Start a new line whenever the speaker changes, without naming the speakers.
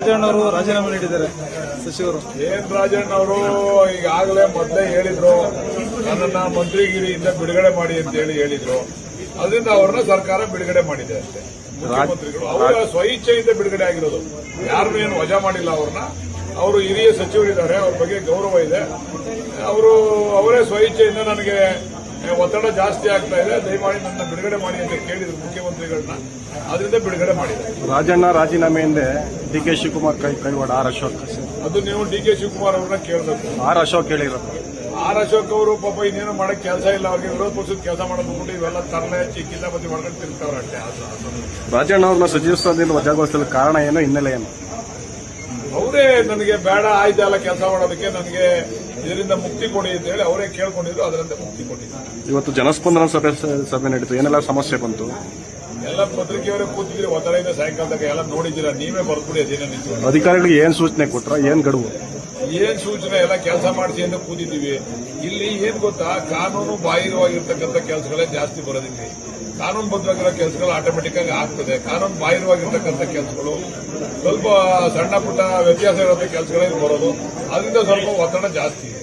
ರಾಜಣ್ಣವರು ರಾಜೀನಾಮೆ ನೀಡಿದ್ದಾರೆ ಸಚಿವರು.
ಏನ್ ರಾಜಣ್ಣ ಅವರು ಈಗಾಗಲೇ ಮೊದಲೇ ಹೇಳಿದ್ರು ನನ್ನನ್ನ ಮಂತ್ರಿಗಿರಿಯಿಂದ ಬಿಡುಗಡೆ ಮಾಡಿ ಅಂತ ಹೇಳಿ ಹೇಳಿದ್ರು. ಅದರಿಂದ ಅವ್ರನ್ನ ಸರ್ಕಾರ ಬಿಡುಗಡೆ ಮಾಡಿದೆ ಅಷ್ಟೇ ಮುಖ್ಯಮಂತ್ರಿಗಳು ಅವರ ಸ್ವಇಚ್ಛೆಯಿಂದ ಬಿಡುಗಡೆ ಆಗಿರೋದು. ಯಾರನ್ನೂ ಏನು ವಜಾ ಮಾಡಿಲ್ಲ ಅವ್ರನ್ನ. ಅವರು ಹಿರಿಯ ಸಚಿವರಿದ್ದಾರೆ ಅವ್ರ ಬಗ್ಗೆ ಗೌರವ ಇದೆ. ಅವರು ಅವರೇ ಸ್ವಇಚ್ಛೆಯಿಂದ ನನಗೆ ಒತ್ತಡ ಜಾಸ್ತಿ ಆಗ್ತಾ ಇದೆ ದಯಮಾಡಿ ನನ್ನ ಬಿಡುಗಡೆ ಮಾಡಿ ಅಂತ ಕೇಳಿದ್ರು ಮುಖ್ಯಮಂತ್ರಿಗಳನ್ನ. ಅದರಿಂದ ಬಿಡುಗಡೆ ಮಾಡಿದೆ.
ರಾಜಣ್ಣ ರಾಜೀನಾಮೆ ಹಿಂದೆ ಡಿ ಕೆ ಶಿವಕುಮಾರ್ ಕೈ ಕೈವಾಡ ಆರ್ ಅಶೋಕ್.
ಅದು ನೀವು ಡಿ ಕೆ ಶಿವಕುಮಾರ್ ಅವ್ರನ್ನ ಕೇಳಬೇಕು.
ಆರ್ ಅಶೋಕ್ ಹೇಳಿರೋದು.
ಆರ್ ಅಶೋಕ್ ಅವರು ಪಾಪ ಇನ್ನೇನು ಮಾಡಕ್ ಕೆಲಸ ಇಲ್ಲ ಅವ್ರಿಗೆ ವಿರೋಧ ಪಕ್ಷದ ಕೆಲಸ ಮಾಡೋದು ಇವೆಲ್ಲ ತರಲೆ ಚಿಕ್ಕಿಲ್ಲ ಬದಿ ಮಾಡ್ಕೊಂಡು ತಿರ್ತಾವ್ರೆ ಅಷ್ಟೇ.
ರಾಜಣ್ಣ ಅವ್ರನ್ನ ಸಚಿವ ಸ್ಥಾನದಿಂದ ವಜಾಗೊಳಿಸಲು ಕಾರಣ ಏನು? ಹಿನ್ನೆಲೆ ಏನು?
ಅವರೇ ನನಗೆ ಬೇಡ ಆಯ್ತು ಎಲ್ಲ ಕೆಲಸ ಮಾಡೋದಕ್ಕೆ ನನಗೆ ಇದರಿಂದ ಮುಕ್ತಿ ಕೊಡಿ ಅಂತ ಹೇಳಿ ಅವರೇ ಕೇಳ್ಕೊಂಡಿದ್ರು ಅದರಿಂದ ಮುಕ್ತಿ ಕೊಟ್ಟಿದ್ದಾರೆ.
ಇವತ್ತು ಜನಸ್ಪಂದನ ಸಭೆ ಸಭೆ ನಡೀತು. ಏನೆಲ್ಲ ಸಮಸ್ಯೆ ಬಂತು?
ಎಲ್ಲ ಪತ್ರಿಕೆಯವರೇ ಕೂತಿದ್ರೆ ಒತ್ತಡದಿಂದ ಸಾಯಂಕಾಲದಾಗ ಎಲ್ಲ ನೋಡಿದ್ದೀರಾ? ನೀವೇ ಬರ್ಬಿಡಿ ಅದೇನೇ ನಿಜ
ಅಧಿಕಾರಿಗಳಿಗೆ ಏನ್ ಸೂಚನೆ ಕೊಟ್ರ ಏನ್ ಗಡುವು?
ಏನ್ ಸೂಚನೆ? ಎಲ್ಲ ಕೆಲಸ ಮಾಡಿಸಿ ಅಂತ ಕೂತಿದ್ದೀವಿ. ಇಲ್ಲಿ ಏನ್ ಗೊತ್ತಾ? ಕಾನೂನು ಬಾಹಿರವಾಗಿರ್ತಕ್ಕಂಥ ಕೆಲಸಗಳೇ ಜಾಸ್ತಿ ಬರೋದಿಲ್ಲ. ಕಾನೂನು ಬದ್ಧವಾಗಿರೋ ಕೆಲಸಗಳು ಆಟೋಮೆಟಿಕ್ ಆಗಿ ಆಗ್ತದೆ. ಕಾನೂನು ಬಾಹಿರವಾಗಿರ್ತಕ್ಕಂಥ ಕೆಲಸಗಳು ಸ್ವಲ್ಪ ಸಣ್ಣ ಪುಟ್ಟ ವ್ಯತ್ಯಾಸ ಇರೋ ಕೆಲಸಗಳೇ ಬರೋದು. ಅದರಿಂದ ಸ್ವಲ್ಪ ಒತ್ತಡ ಜಾಸ್ತಿ. ಇದೆ